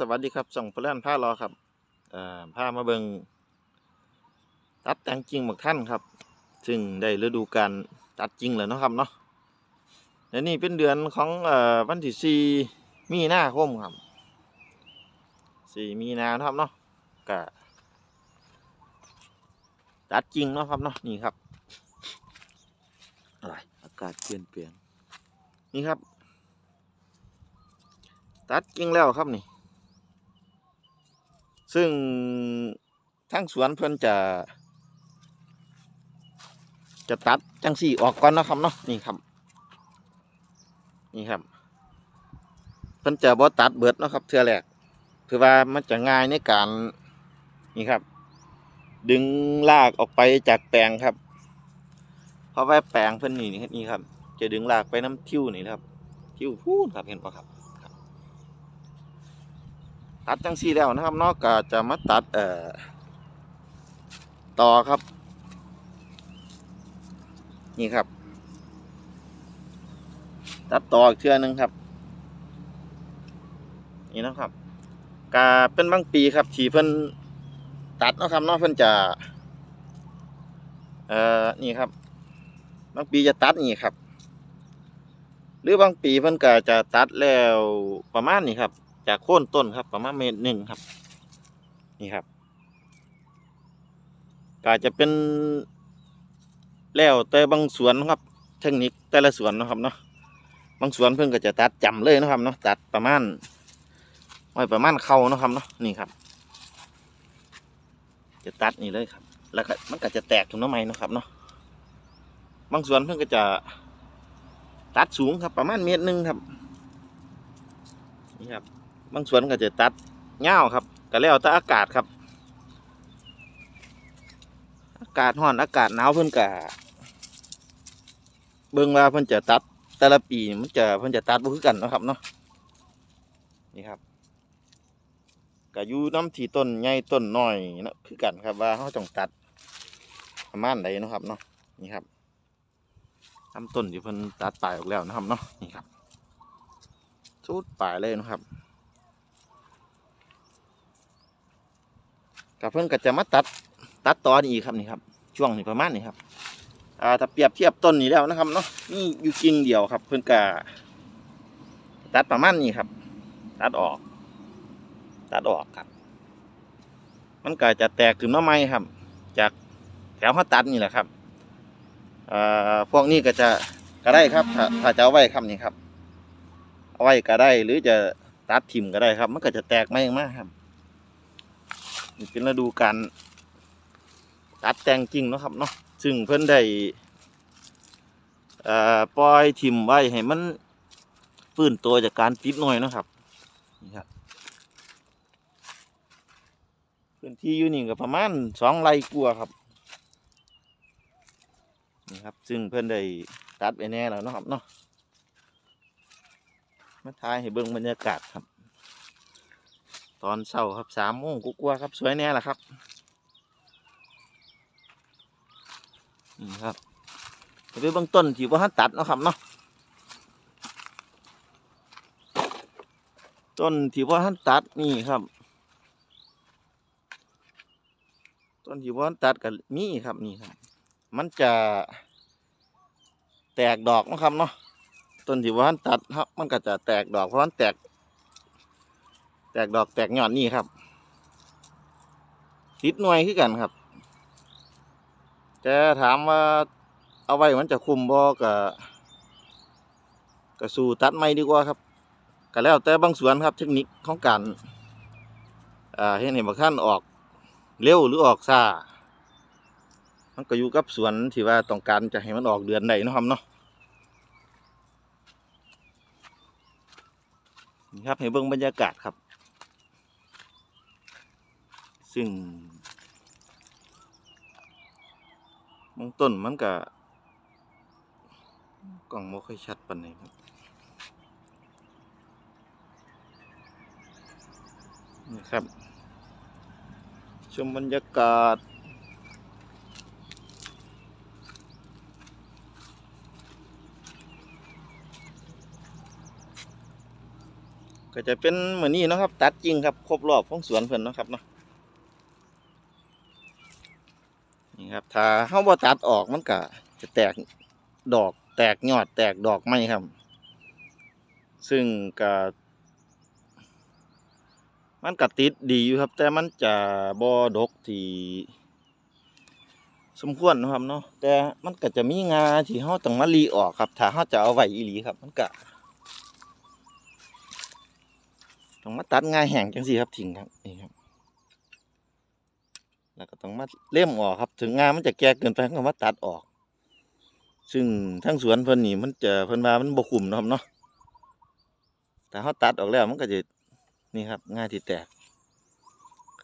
สวัสดีครับส่องพลานผ้ารอครับผ้ามาเบิงตัดแต่งจริงบักท่านครับ ซึ่งได้ฤดูการตัดจริงแล้วนะครับเนาะและนี่เป็นเดือนของวันที่สี่มีนาคมครับสี่มีนาครับเนาะกะตัดจริงเนาะครับเนาะนี่ครับอะไรอากาศเปลี่ยนเปลี่ยนนี่ครับ ตัดจริงแล้วครับนี่ ซึ่งทั้งสวนเพิ่อนจะ จะตัดจังสี่ออกก่อนนะครับเนาะนี่ครับ นี่ครับเพิ่อนจะบ่ตัดเบิดนะครับเทือแรกคือว่ามันจะง่ายในการนี่ครับ ดึงรากออกไปจากแปลงครับ เพราะว่าแปลงเพิ่อนนี่นี่ครับ จะดึงรากไปน้ำทิวนี่ครับ ทิวพูนครับเห็นปะครับ ตัดจังซี่แล้วนะครับนอกก็จะมาตัดเอ่อต่อครับ นี่ครับ ตัดต่ออีกเทื่อหนึงครับ นี่นะครับกาเป็นบางปีครับที่เพิ่นตัดนะครับนาะเพิ่นจะเอ่อนี่ครับ บางปีจะตัดนี่ครับ หรือบางปีเพิ่นก็จะตัดแล้วประมาณนี้ครับ จากโค่นต้นครับประมาณเมตรหนึ่งครับ นี่ครับก็จะเป็นแล้วแต่บางสวนครับ เทคนิคแต่ละสวนนะครับเนาะบางสวนเพิ่นก็จะตัดจำเลยนะครับเนาะตัดประมาณไว้ประมาณเข่านะครับเนาะนี่ครับ จะตัดนี่เลยครับ แล้วก็มันก็จะแตกถุงน้ำไม้นะครับเนาะบางสวนเพิ่นก็จะตัดสูงครับ ประมาณเมตรหนึ่งครับนี่ครับ บางสวนก็จะตัดเงาครับก็แล้วแต่อากาศครับ อากาศร้อนอากาศหนาวเพิ่นก็เบิ่งว่าเพิ่นจะตัดแต่ละปีมันจะเพิ่นจะตัดบ่คือกันนะครับเนาะนี่ครับก็อยู่น้ำที่ต้นใหญ่ต้นน้อยนะคือกันครับว่าเขาต้องตัดประมาณใดนะครับเนาะนี่ครับลำต้นที่เพิ่นตัดปลายออกแล้วนะครับเนาะนี่ครับสุดปลายเลยนะครับ กับเพิ่นก็จะมาตัดตัดตอนอีกครับนี่ครับ ช่วงนี้ประมาณนี้ครับอ่าถ้าเปรียบเทียบต้นนี้แล้วนะครับเนาะนี่อยู่กิ่งเดียวครับ เพิ่นก็ตัดประมาณนี้ครับ ตัดออก ตัดออกครับ มันก็จะแตกถึงน้ำไม้ครับ จากแถวเขาตัดนี่แหละครับอ่าพวกนี้ก็จะก็ได้ครับ ถ้าถ้าจะเอาไว้ครับนี่ครับ เอาไว้ก็ได้หรือจะตัดทิ่มก็ได้ครับ มันก็จะแตกไม่มากครับ นี่เป็นฤดูการตัดแต่งจริงเนาะครับเนาะซึ่งเพิ่นได้ปล่อยทิมไว้ให้มันฟื้นตัวจากการติดหน่อยนะครับนี่ครับพื้นที่อยู่นี่ก็ประมาณสองไร่กว่าครับนี่ครับ ซึ่งเพิ่นได้ตัดไปแน่แล้วนะครับเนาะมาถ่ายให้เบิ่งบรรยากาศครับ ตอนเช้าครับสามโมงกว่าครับ สวยแน่ละครับนี่ครับไปเบื้องต้นที่ว่านตัดเนาะครับเนาะต้นที่ว่าท่านตัดนี่ครับ ต้นที่ว่าท่านตัดกับมีครับนี่ครับ มันจะแตกดอกนะครับเนาะต้นที่ว่าท่านตัดครับ มันก็จะแตกดอกเพราะมันแตก แตกดอกแตกยอดนี่ครับติดหน่วยคือกันครับแต่ถามว่าเอาไว้มันจะคุมบ่กับกับสู่ตัดไม่ดีกว่าครับก็แล้วแต่บางสวนครับ เทคนิคของการอ่าเห็นเห็นบางท่านออกเร็วหรือออกช้ามันก็อยู่กับสวนที่ว่าต้องการจะให้มันออกเดือนไหนนะครับเนาะนี่ครับให้เบิ่งบรรยากาศครับ ซึ่งบางต้นมันก็กล้องไม่ค่อยชัดปานใดครับนี่ครับ ชมบรรยากาศก็จะเป็นเหมือนนี้นะครับ ตัดจริงครับ ครบรอบของสวนเพิ่นนะครับเนาะ นี่ครับ ถ้าเฮาบ่ตัดออกมันก็จะแตกดอกแตกยอดแตกดอกไม้ครับ ซึ่งก็มันก็ติดดีอยู่ครับ แต่มันจะบ่ดกที่สมควรนะครับเนาะแต่มันก็จะมีงาที่เฮาต้องมารีออกครับ ถ้าเฮาจะเอาไว้อีหลีครับ มันก็ต้องมาตัดงาแห้งจังซี่ครับทิ้งครับนี่ครับ แล้วก็ต้องมาเล่มออกครับ ถึงงามันจะแก่เกินไปก็มาตัดออก ซึ่งทั้งสวนเพิ่นนี่มันจะเพิ่นว่ามันบ่คุ้มเนาะครับเนาะแต่เฮาตัดออกแล้วมันก็จะนี่ครับงาที่แตก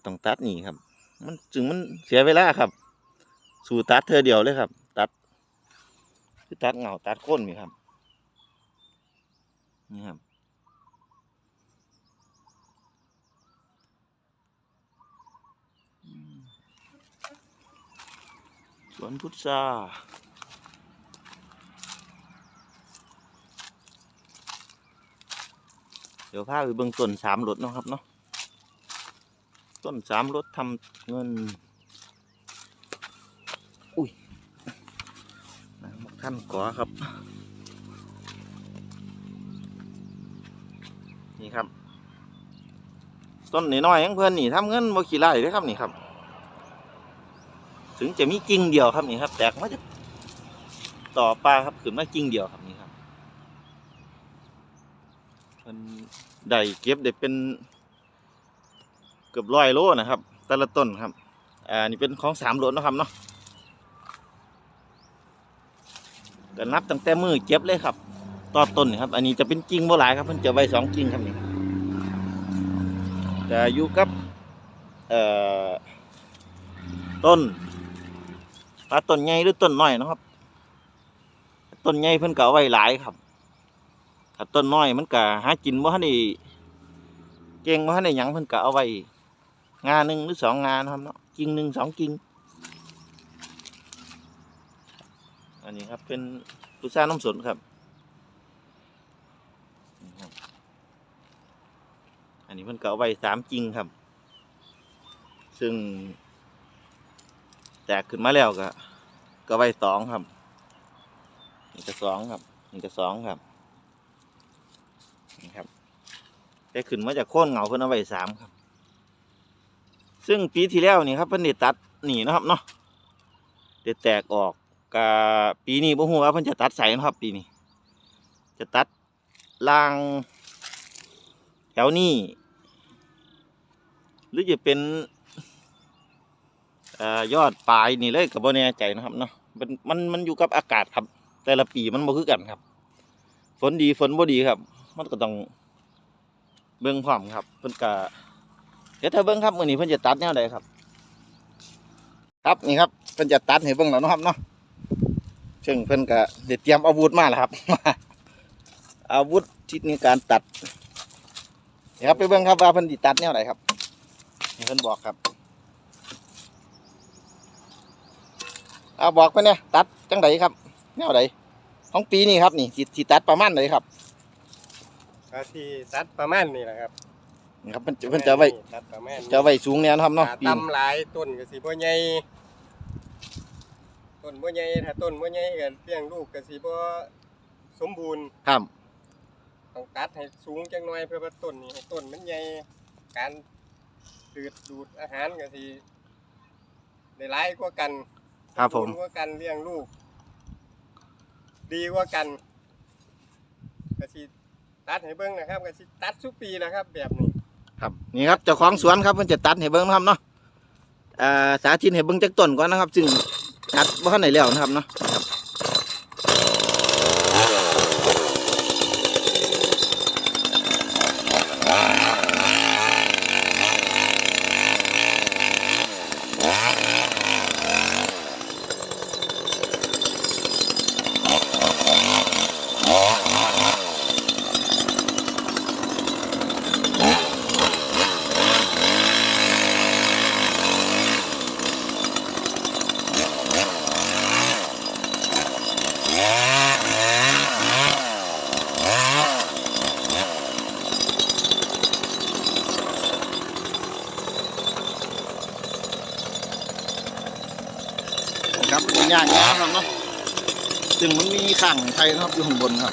ต้องตัดนี่ครับ มันจึงมันเสียเวลาครับ สู่ตัดเธอเดียวเลยครับ ตัดคือตัดเหงาตัดโค่นนี่ครับ นี่ครับอืมส วนพุทราเดี๋ยวพาไปเบิ่งต้นสามรถเนาะครับเนาะต้นสามรถทำเงินน้ำบักท่านก่อครับ นี่ครับ ต้นน้อยๆของเพื่อนนี่ทำเงินบ่ขี้ไร่เด้ครับนี่ครับ ถึงจะมีกิ่งเดียวครับนี่ครับ แตกมาจากต่อปลาครับขึ้นมากิ่งเดียวครับนี่ครับมันได้เก็บได้เป็นเกือบร้อยโลนะครับ แต่ละต้นครับ อ่านี่เป็นของสามโลนะครับเนาะก็นับตั้งแต่มือเก็บเลยครับต่อต้นครับ อันนี้จะเป็นกิ่งโบหลายครับเพิ่นจะไว้สองกิ่งครับนี่แต่อยู่กับ เอ่อ ต้น ปลาต้นใหญ่หรือต้นน้อยนะครับต้นใหญ่เพิ่นก็เอาไว้หลายครับถ้าต้นน้อยมันก็หากินบ่ทันได้เก่งบ่ทันได้หยังเพิ่นก็เอาไว้งาหนึ่งหรือสองงานครับเนาะกิ่งหนึ่งสองกิ่งอันนี้ครับเป็นพุทราน้ำสนครับนี่ครับ อันนี้เพิ่นก็เอาไว้สามจริงครับ ซึ่ง แตกขึ้นมาแล้วก็ ก็ไว้สองครับนี่ก็สองครับนี่ก็สองครับนี่ครับแต่ขึ้นมาจากโค่นเหงาเพิ่นเอาไว้สามครับ ซึ่งปีที่แล้วนี่ครับเพิ่นได้ตัดหนีนะครับเนาะได้แตกออกกะปีนี้บ่ฮู้ว่าเพิ่นจะตัดใส่นะครับ ปีนี้ จะตัดล่าง แถวนี้หรือจะเป็น ยอดปลายนี่เลยก็บ่แน่ใจนะครับเนาะมันมันมันอยู่กับอากาศครับ แต่ละปีมันบ่คือกันครับ ฝนดีฝนบ่ดีครับ มันก็ต้องเบิ่งพร้อมครับเพิ่นก็เดี๋ยวถ้าเบิ่งครับมือนี้เพิ่นจะตัดแนวใดครับ ครับนี่ครับเพิ่นจะตัดให้เบิ่งแล้วเนาะครับเนาะซึ่งเพิ่นก็ได้เตรียมอาวุธมาแล้วครับอาวุธที่ในการตัดนี่ครับไปเบิ่งครับว่าเพิ่นสิตัดแนวไหนครับเพิ่นบอกครับ เอาบอกไปเนี่ยตัดจังไดครับแนวไหนของปีนี้ครับนี่สิสิตัดประมาณไหนครับก็ที่ตัดประมาณนี้แหละครับนี่ครับเพิ่นจะเพิ่นจะเอาไว้ตัดประมาณนี้จะเอาไว้สูงแนวนะครับเนาะถ้ปีนตำหลายต้นก็สิบ่ใหญ่ต้นบ่ใหญ่ถ้าต้นบ่ใหญ่ก็เลี้ยงลูกก็สิบ่สมบูรณ์ครับต้องตัดให้สูงจังหน่อยเพื่อว่าต้นนี้ให้ต้นมันใหญ่การดูดดูดอาหารก็สิได้หลายกว่ากัน ครับผมสบูรณ์กว่ากันเลี้ยงลูก ดีกว่ากันก็สิตัดให้เบิ่งนะครับก็สิตัดทุกปีนะครับ แบบนี้ครับนี่ครับเจ้าของสวนครับเพิ่นจะตัดให้เบิ่งนะครับเนาะอ่าสาธิตให้เบิ่งจากต้นก่อนนะครับ ซึ่งตัดบ่ทันได้แล้วนะครับเนาะ มันมีข้างไทยนะครับอยู่ข้างบนครับ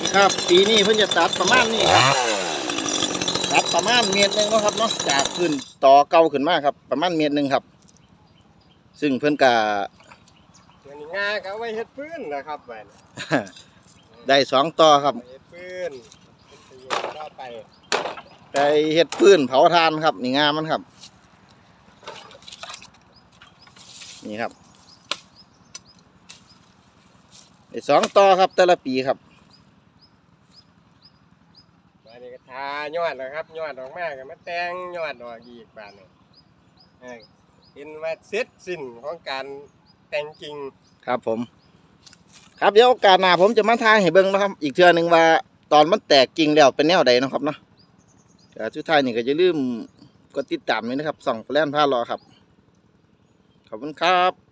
นี่ครับ ปีนี้เพิ่นจะตัดประมาณนี้ครับตัดประมาณเมตรหนึงเนาะครับเนาะจากขึ้นต่อเก่าขึ้นมาครับ ประมาณเมตรหนึงครับ ซึ่งเพิ่นกะตัวนี้งาก็เอาไว้เฮ็ดพื้นนะครับไปได้สองต่อครับ เฮ็ดพื้นเป็นประโยชน์ต่อไป ไปเฮ็ดพื้นเผาทานครับนี่งามมันครับ นี่ครับได้สองต่อครับแต่ละปีครับมานี่ก็ทายอดนะครับยอดออกมาก็มาแต่งยอดออกอีกบานนี่เออเห็นว่าเสร็จสิ้นของการแต่งจริงครับผม ครับเดี๋ยวโอกาสหน้าผมจะมาทายให้เบิ่งนะครับ อีกเทื่อหนึ่งว่าตอนมันแตกกิ่งแล้วเป็นแนวใดเนาะครับเนาะ แต่สุดท้ายนี่ก็อย่าลืมกดติดตามไว้นะครับส่องแปลนผ้ารอครับ ขอบคุณครับ